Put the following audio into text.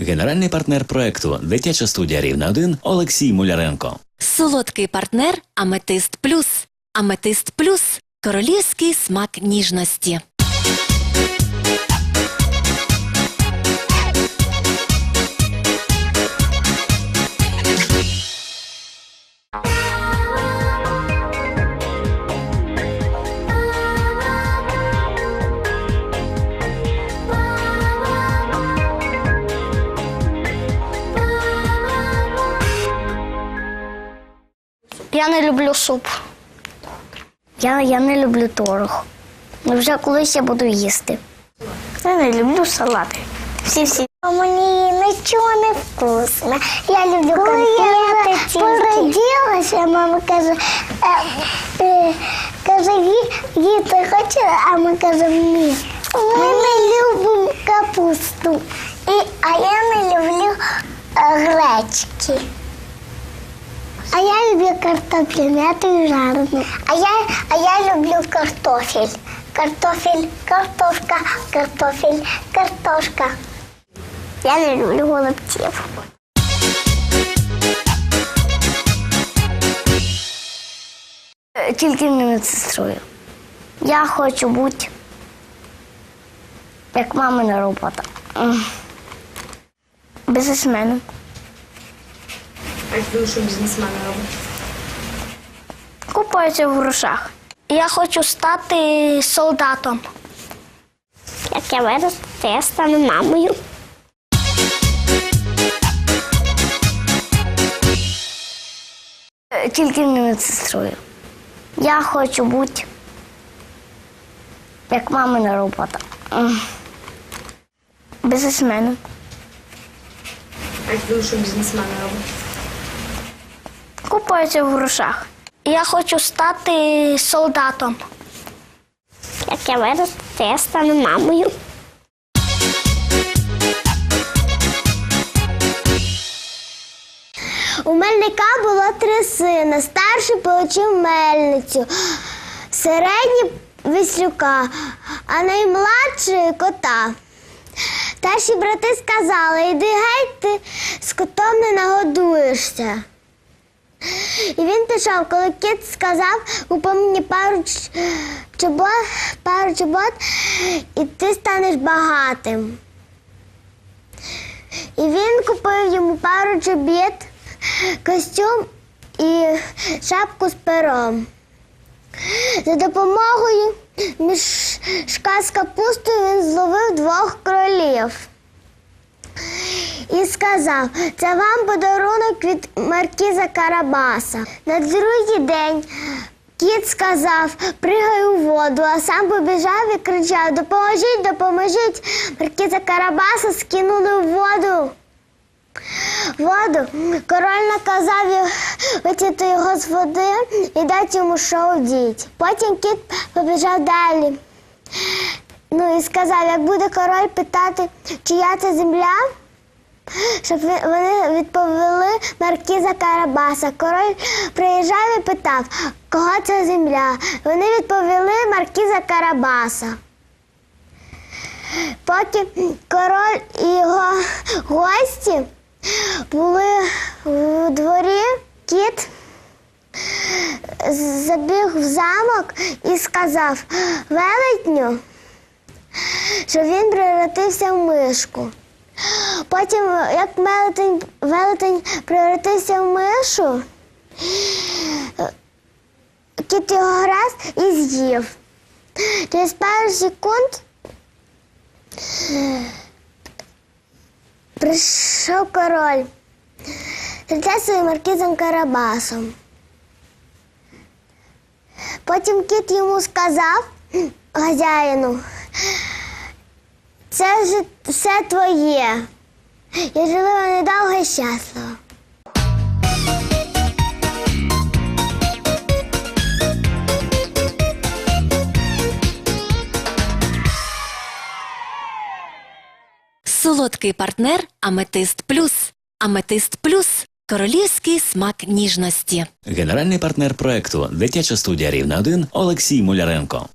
Генеральний партнер проекту Дитяча студія Рівна 1 Олексій Муляренко. Солодкий партнер Аметист Плюс. Аметист Плюс королівський смак ніжності. Я не люблю суп. Я, я не люблю творог. Ну, Вже колись я буду їсти. Я не люблю салати. Всі-всі. А мені нічого не вкусно. Я люблю конфети. Коли я породилася, мама каже, е, е, каже, «Ї- їсти хочу, а ми кажемо ні. Ми не любимо капусту. І, а я не люблю е, гречки. Люблю картоплю, м'яту і жарену. А я, а я люблю картофель. Картофель, картошка, картофель, картошка. Я не люблю голубців. Е, Тільки не медсестрою. Я хочу бути як мамина робота. Бізнесменом. Ви що робить? Купаюся в грошах. Я хочу стати солдатом. Як я виросту, то я стану мамою. Е, Тільки не медсестрою. Я хочу бути як мамина робота. Бізнесменом. А ви що Купаюся в грошах. Я хочу стати солдатом. Як я виросту, то я стану мамою. У мельника було три сина. Старший получив мельницю, середній віслюка, а наймладший кота. Старші брати сказали, іди геть, ти з котом не нагодуєшся. І він пішов, коли кіт сказав, купи мені пару чобот, пару чобот, і ти станеш багатим. І він купив йому пару чобіт, костюм і шапку з пером. За допомогою мішка з капустою він зловив двох кролів і сказав: це вам подарунок від маркіза Карабаса. На другий день кіт сказав, пригай у воду, а сам побіжав і кричав: Допоможіть, допоможіть! Маркіза Карабаса скинули в воду. Воду король наказав витягти його з води і дати йому що вдіть. Потім кіт побіжав далі. Ну і сказав, як буде король питати, чия це земля, щоб вони відповіли маркіза Карабаса. Король приїжджав і питав, кого це земля. Вони відповіли маркіза Карабаса. Поки король і його гості були в дворі, кіт забіг в замок і сказав велетню, що він превратився в мишку. Потім, як велетень, велетень превратився в мишу, кіт його раз і з'їв. Через пару секунд прийшов король. Зустрічався своїм маркізом Карабасом. Потім кіт йому сказав хазяїну, це ж все твоє. І жили вони довго і щасливо. Солодкий партнер Аметист Плюс. Аметист Плюс королівський смак ніжності. Генеральний партнер проекту Дитяча студія Рівна 1 Олексій Муляренко.